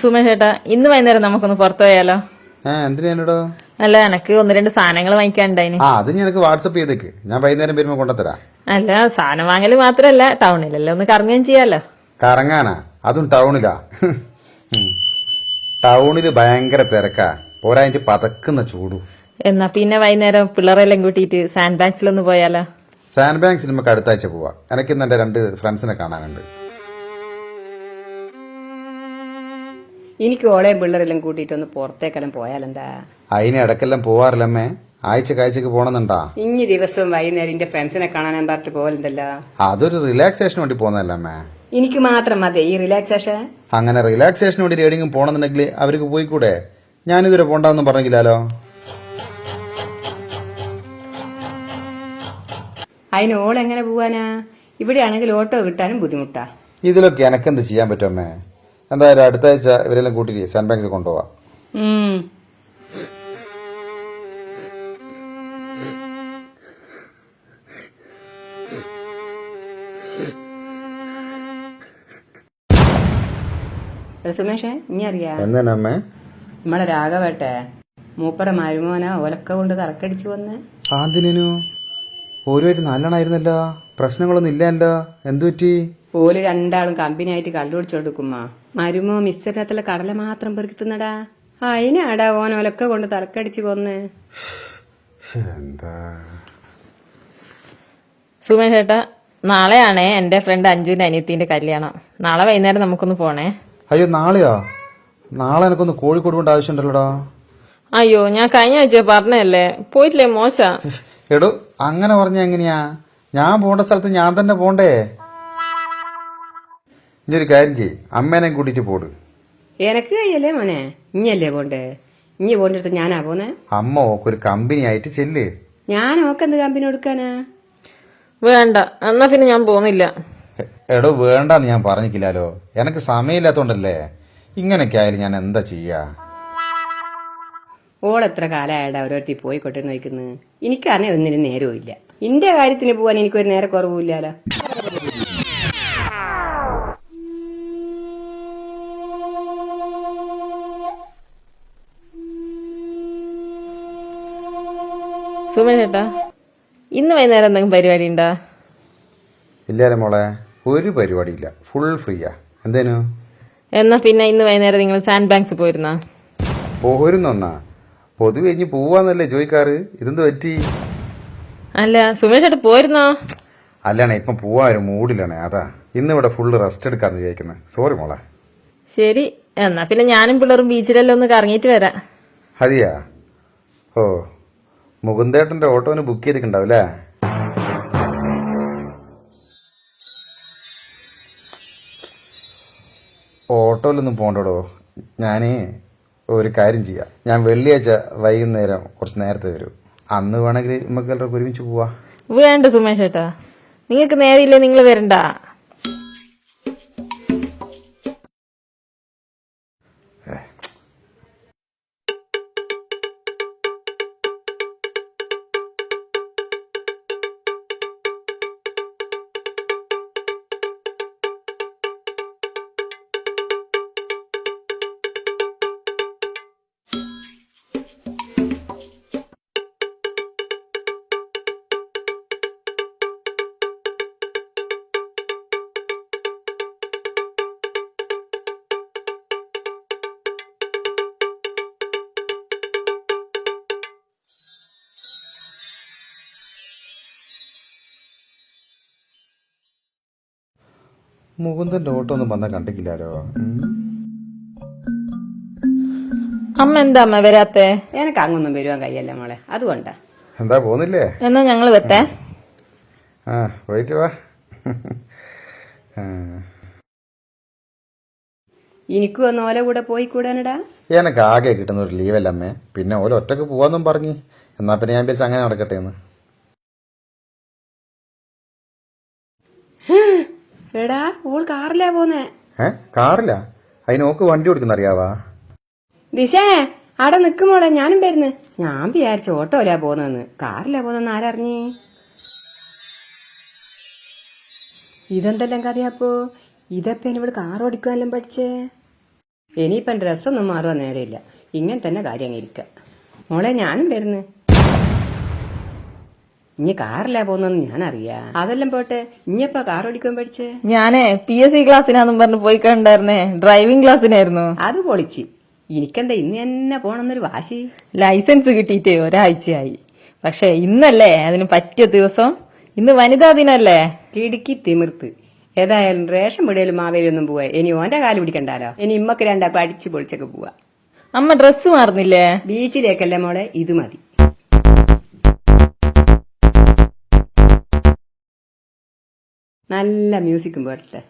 സുമേഷ് ചേട്ടാ ഇന്ന് വൈകുന്നേരം നമുക്കൊന്ന് പുറത്തു പോയാലോ? ആ എന്തിനാടോ അല്ല എനക്ക് ഒന്ന് രണ്ട് സാധനങ്ങൾ വാങ്ങിക്കാനുണ്ടായിന്. ആ അത് വാട്സപ്പ് ചെയ്തേക്ക്. ഞാൻ വൈകുന്നേരം കൊണ്ടുത്തരാം. അല്ല സാധനം വാങ്ങൽ മാത്രല്ല ടൗണിലല്ലേ ഒന്ന് കറങ്ങുകയും ചെയ്യാലോ? കറങ്ങാനാ? അതും ടൗണിലാ. ടൗണിൽ ഭയങ്കര തിരക്കാ. പോരാഞ്ഞിട്ട് പതക്കുന്ന ചൂടു. എന്നാ പിന്നെ വൈകുന്നേരം പിള്ളേരെല്ലാം കൂട്ടിയിട്ട് സാൻഡ് ബാഗ്സിലൊന്ന് പോയാലോ? സാൻഡ് ബാങ്ക്സിൽ നമുക്ക് അടുത്താഴ്ച പോവാ. എനിക്ക് ഇന്ന് എന്റെ രണ്ട് ഫ്രണ്ട്സിനെ കാണാനുണ്ട്. എനിക്ക് ഓളെയും പിള്ളേരെല്ലാം ഒന്ന് പുറത്തേക്കെല്ലാം പോയാലെന്താ? അതിന് ഇടക്കെല്ലാം പോവാറില്ലമ്മേ. ആഴ്ച കാഴ്ചക്ക് പോണെന്നുണ്ടാ? ഇനി ദിവസവും വൈകുന്നേരം എന്റെ ഫ്രണ്ട്സിനെ കാണാൻ പറഞ്ഞിട്ട് പോകലുണ്ടല്ലോ അതൊരു റിലാക്സേഷൻ വേണ്ടി പോന്നല്ലേ എനിക്ക് മാത്രം മതി. ഈ റിലാക്സേഷൻ അങ്ങനെ റിലാക്സേഷന് വേണ്ടി എവിടെയെങ്കിലും പോണെന്നുണ്ടെങ്കിൽ അവർക്ക് പോയിക്കൂടെ? ഞാനിതുവരെ പോണ്ടാവെന്നും പറഞ്ഞില്ലാലോ അതിന് ഓൾ എങ്ങനെ പോവാനാ? ഇവിടെയാണെങ്കിൽ ഓട്ടോ കിട്ടാനും ബുദ്ധിമുട്ടാ. ഇതിലൊക്കെ എനക്കെന്ത് ചെയ്യാൻ പറ്റുമേ എന്തായാലും അടുത്ത ആഴ്ച ഇവരെല്ലാം കൂട്ടിയിട്ട് സാൻഡ് ബാങ്ക്സ് കൊണ്ടുപോവാം. സുമേഷേ ഇനി അറിയാ എന്നമ്മേ നമ്മളെ രാഘവേട്ടെ മൂപ്പറ മരുമോന ഒലക്ക കൊണ്ട് തറക്കടിച്ചു വന്ന്. ആന്തിനു ഓരുമായിട്ട് നല്ലണായിരുന്നല്ലോ പ്രശ്നങ്ങളൊന്നും ഇല്ലല്ലോ. എന്തു പറ്റി ഓൽ രണ്ടാളും കമ്പനിയായിട്ട് ആയിട്ട് പിടിച്ചോണ്ടിരിക്കുമ്മ മരുമോ മിസ്സറിനകത്തുള്ള കടല മാത്രം പെറുക്കിത്തുന്നടാ? അതിനാടാ ഓൻ ഒലക്ക കൊണ്ട് തറക്കടിച്ച് കൊന്ന്. എന്താ? സുമേഷ് ചേട്ടാ നാളെയാണ് എന്റെ ഫ്രണ്ട് അഞ്ജുവിന്റെ അനിയത്തിന്റെ കല്യാണം. നാളെ വൈകുന്നേരം നമുക്കൊന്ന് പോണേ. അയ്യോ നാളെയോ? നാളെ എനിക്കൊന്ന് കോഴിക്കോട് കൊണ്ട് ആവശ്യമുണ്ടല്ലോടാ? അയ്യോ ഞാൻ കഴിഞ്ഞ ആഴ്ച പറഞ്ഞല്ലേ? പോയിട്ടില്ലേ മോശ? എടോ അങ്ങനെ പറഞ്ഞ എങ്ങനെയാ? ഞാൻ പോണ്ട സ്ഥലത്ത് ഞാൻ തന്നെ പോണ്ടേ? ഇനി ഒരു കാര്യം ചെയ് അമ്മേനെ കൂട്ടിട്ട് പോട്. എനക്ക് കയ്യല്ലേ മോനെ? ഇഞ്ഞല്ലേ പോണ്ടേ? ഇഞ്ഞി പോണ്ടിടത്ത് ഞാനാ പോന്നെ? അമ്മ ഓക്കൊരു കമ്പനി ആയിട്ട് ചെല്ല്. ഞാൻ ഓക്കെന്ത് കമ്പനി കൊടുക്കാനാ? വേണ്ട. എന്നാ പിന്നെ ഞാൻ പോകുന്നില്ല എ- എടോ വേണ്ടാന്ന് ഞാൻ പറഞ്ഞിക്കില്ലാലോ എനക്ക് സമയമില്ലാത്തോണ്ടല്ലേ? ഇങ്ങനൊക്കെ ആയാലും ഞാൻ എന്താ ചെയ്യാ? ഓൾ എത്ര കാലമായിട്ട് ഓരോരുത്തി പോയി കൊട്ടെന്ന് വയ്ക്കുന്നത് എനിക്കറിയാൻ ഒന്നിനും നേരവും ഇല്ല ഇന്റെ കാര്യത്തിന് പോവാൻ എനിക്കൊരു നേരെ കുറവില്ലല്ലോ സുമേഷ് ചേട്ടാ ഇന്ന് വൈകുന്നേരം എന്തെങ്കിലും പരിപാടി ഉണ്ടോ ഇല്ലാലേ മോളെ ഒരു പരിപാടിയില്ല. ഫുൾ ഫ്രീയാ എന്തേനു? എന്നാ പിന്നെ ഇന്ന് വൈകുന്നേരം നിങ്ങൾ സാൻഡ് ബാങ്ക്സ് പോയിരുന്നാ? പോരുന്നൊന്നാ പൊതുവെ ഇനി പോവാന്നല്ലേ ചോദിക്കാറ്. ഇതെന്ത് പറ്റി? അല്ല സുമേഷ് ചേട്ടാ പോയിരുന്നോ? അല്ലാണേ ഇപ്പം പോവാൻ ഒരു മൂഡിലാണേ അതാ. ഇന്ന് ഇവിടെ ഫുള്ള് റെസ്റ്റ് എടുക്കാന്ന് വിചാരിക്കുന്നത് സോറി മോളെ. ശരി എന്നാ പിന്നെ ഞാനും പിള്ളേരും ബീച്ചിലെല്ലാം ഒന്ന് കറങ്ങിയിട്ട് വരാം. അതെയാ ഓ. മുകുന്ദേട്ടന്റെ ഓട്ടോന് ബുക്ക് ചെയ്തിട്ടുണ്ടാവും അല്ലേ ഓട്ടോയിലൊന്നും പോകണ്ടോ ഞാൻ ഒരു കാര്യം ചെയ്യാം. ഞാൻ വെള്ളിയാഴ്ച വൈകുന്നേരം കുറച്ച് നേരത്തെ വരും. അന്ന് വേണമെങ്കിൽ നമുക്ക് എല്ലാവർക്കും ഒരുമിച്ച് പോവാ. വേണ്ട സുമേഷ് ഏട്ടാ. നിങ്ങൾക്ക് നേരില്ലേ നിങ്ങൾ വരണ്ട. മുകുന്ദന്റെ ഓട്ടോ ഒന്നും വന്നാൽ കണ്ടിട്ടില്ലാലോ? ഉം. അമ്മ എന്താ അമ്മ വരാത്തെ? എനക്ക് അങ്ങൊന്നും വരുവാൻ കഴിയല്ല മോളെ. അതുകൊണ്ടാ. എന്താ പോന്നില്ലേ? എന്നാ ഞങ്ങൾ വെത്തേ ആ പോയിട്ട് വാ. എനിക്കും ഒന്ന് ഓല കൂടെ പോയി കൂടാനടാ. എനക്ക് ആകെ കിട്ടുന്ന ഒരു ലീവല്ല അമ്മേ? പിന്നെ ഓല ഒറ്റയ്ക്ക് പോവാന്നും പറഞ്ഞു. എന്നാ പിന്നെ ഞാൻ വിചാരിച്ചു അങ്ങനെ നടക്കട്ടെ എന്ന് എടാ ഓൾ കാറിലാ പോന്നെ. ഏ കാറില്ല അതിന് ഓക്ക് വണ്ടി കൊടുക്കുന്ന അറിയാവാ? ദിശേ അവിടെ നിക്കുമോളെ ഞാനും വരുന്നു. ഞാൻ വിചാരിച്ചു ഓട്ടോലാ പോന്നെന്ന്. കാറിലാ പോന്നെന്ന് ആരറിഞ്ഞ്? ഇതെന്തെല്ലാം കഥയാപ്പോ ഇതപ്പോ ഇനി ഇവിടെ കാർ ഓടിക്കുവാനെല്ലാം പഠിച്ചേ? ഇനിയിപ്പം ഡ്രസ്സൊന്നും മാറുവാൻ നേരമില്ല. ഇങ്ങനെ തന്നെ കാര്യം ഇരിക്കുക മോളെ ഞാനും വരുന്നു. ഇനി കാറിലാ പോകുന്നെന്ന് ഞാനറിയാ. അതെല്ലാം പോട്ടെ ഇനിയപ്പോ കാർ ഓടിക്കാൻ പഠിച്ചേ? ഞാനേ പി എസ് സി ക്ലാസ്സിനാന്നും പറഞ്ഞ് പോയി കണ്ടായിരുന്നേ ഡ്രൈവിംഗ് ക്ലാസ്സിനായിരുന്നു അത് പൊളിച്ച്. എനിക്കെന്താ ഇന്ന് തന്നെ പോണെന്നൊരു വാശി? ലൈസൻസ് കിട്ടിയിട്ട് ഒരാഴ്ചയായി. പക്ഷെ ഇന്നല്ലേ അതിന് പറ്റിയ ദിവസം. ഇന്ന് വനിതാ ദിനല്ലേ? കിടുക്കി തിമിർത്ത്. ഏതായാലും റേഷൻ പിടിയിലും മാവേലിയൊന്നും പോവാ. ഇനി ഓന്റെ കാൽ പിടിക്കണ്ടാലോ? ഇനി ഇമ്മക്ക് രണ്ടാ പഠിച്ച് പൊളിച്ചൊക്കെ പോവാ. അമ്മ ഡ്രസ്സ് മാറുന്നില്ലേ? ബീച്ചിലേക്കല്ലേ മോളെ? ഇത് മതി. നല്ല മ്യൂസിക്കും പോരട്ടെ